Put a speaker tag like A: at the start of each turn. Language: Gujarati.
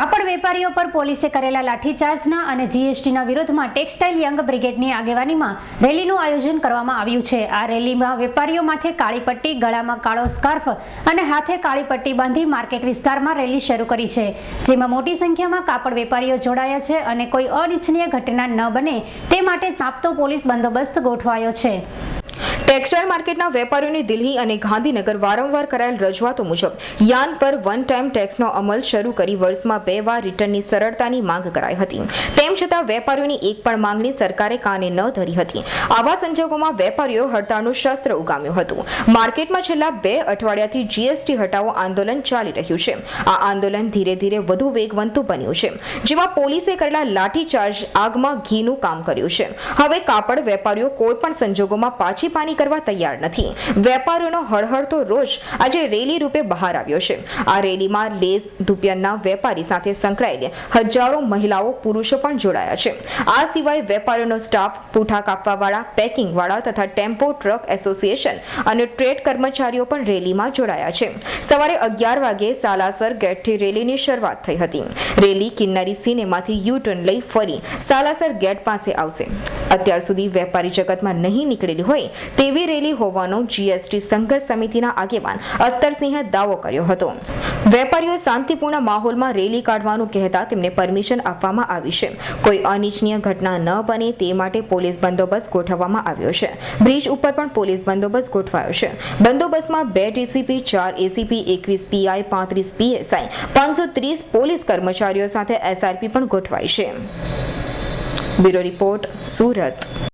A: કાપડ વેપારીઓ પર પોલીસે કરેલા લાઠીચાર્જના અને જીએસટીના વિરોધમાં ટેક્સટાઇલ યંગ બ્રિગેડની આગેવાનીમાં રેલીનું આયોજન કરવામાં આવ્યું છે. આ રેલીમાં વેપારીઓ માથે કાળી પટ્ટી, ગળામાં કાળો સ્કાર્ફ અને હાથે કાળી પટ્ટી બાંધી માર્કેટ વિસ્તારમાં રેલી શરૂ કરી છે. જેમાં મોટી સંખ્યામાં કાપડ વેપારીઓ જોડાયા છે અને કોઈ અનિચ્છનીય ઘટના ન બને તે માટે ચાંપતો પોલીસ બંદોબસ્ત ગોઠવાયો છે.
B: ટેક્સટાઇલ માર્કેટના વેપારીઓની દિલ્હી અને ગાંધીનગર વારંવાર કરાયેલ રજૂઆતો મુજબ યાન પર વન ટાઈમ ટેક્સનો અમલ શરૂ કરી વર્ષમાં બે વાર રિટર્નની સરળતાની માંગ કરાઈ હતી. તેમ છતાં વેપારીઓની એક પણ માંગણી સરકારે કાને ન ધરી હતી. આવા સંજોગોમાં વેપારીઓ હડતાળનું શસ્ત્ર ઉગામ્યું હતું. માર્કેટમાં છેલ્લા બે અઠવાડિયાથી જીએસટી હટાવો આંદોલન ચાલી રહ્યું છે. આ આંદોલન ધીરે ધીરે વધુ વેગવંતું બન્યું છે. જેમાં પોલીસે કરેલા લાઠીચાર્જ, આગમાં ઘીનું કામ કર્યું છે. હવે કાપડ વેપારીઓ કોઈ પણ સંજોગોમાં પાછી પાની કરવા તૈયાર નથી. વેપારીઓનો હળહળતો રોષ આજે રેલી રૂપે બહાર આવ્યો છે. આ રેલીમાં લેઝ ધુપિયનના વેપારી સાથે સંકળાયેલી હજારો મહિલાઓ, પુરુષો પણ જોડાયા છે. આ સિવાય વેપારીઓનો સ્ટાફ, પૂઠા કાપવાવાળા, પેકિંગવાળા તથા ટેમ્પો ટ્રક એસોસિએશન અને ટ્રેડ કર્મચારીઓ પણ રેલીમાં જોડાયા છે. સવારે અગિયાર વાગે સાલાસર ગેટથી રેલીની શરૂઆત થઈ હતી. રેલી કિન્નરી સિનેમાથી યુ ટર્ન લઈ ફરી સાલાસર ગેટ પાસે આવશે. અત્યાર સુધી વેપારી જગતમાં નહીં નીકળેલી હોય તેવી રેલી હોવાનો જીએસટી સંઘર્ષ સમિતિના આગેવાન અત્તરસિંહે દાવો કર્યો હતો. વેપારીઓ શાંતિપૂર્ણ માહોલમાં રેલી કાઢવાનું કહેતા તેમને પરમિશન આપવામાં આવી છે. કોઈ અનિચ્છનીય ઘટના ન બને તે માટે પોલીસ બંદોબસ્ત ગોઠવવામાં આવ્યો છે. બ્રિજ ઉપર પણ પોલીસ બંદોબસ્ત ગોઠવાયો છે. બંદોબસ્તમાં બે ડીસીપી, ચાર એસીપી, એકવીસ પીઆઈ, પાંત્રીસ પીએસઆઈ, પાંચસો ત્રીસ પોલીસ કર્મચારીઓ સાથે એસઆરપી પણ ગોઠવાઈ છે. Bureau report Surat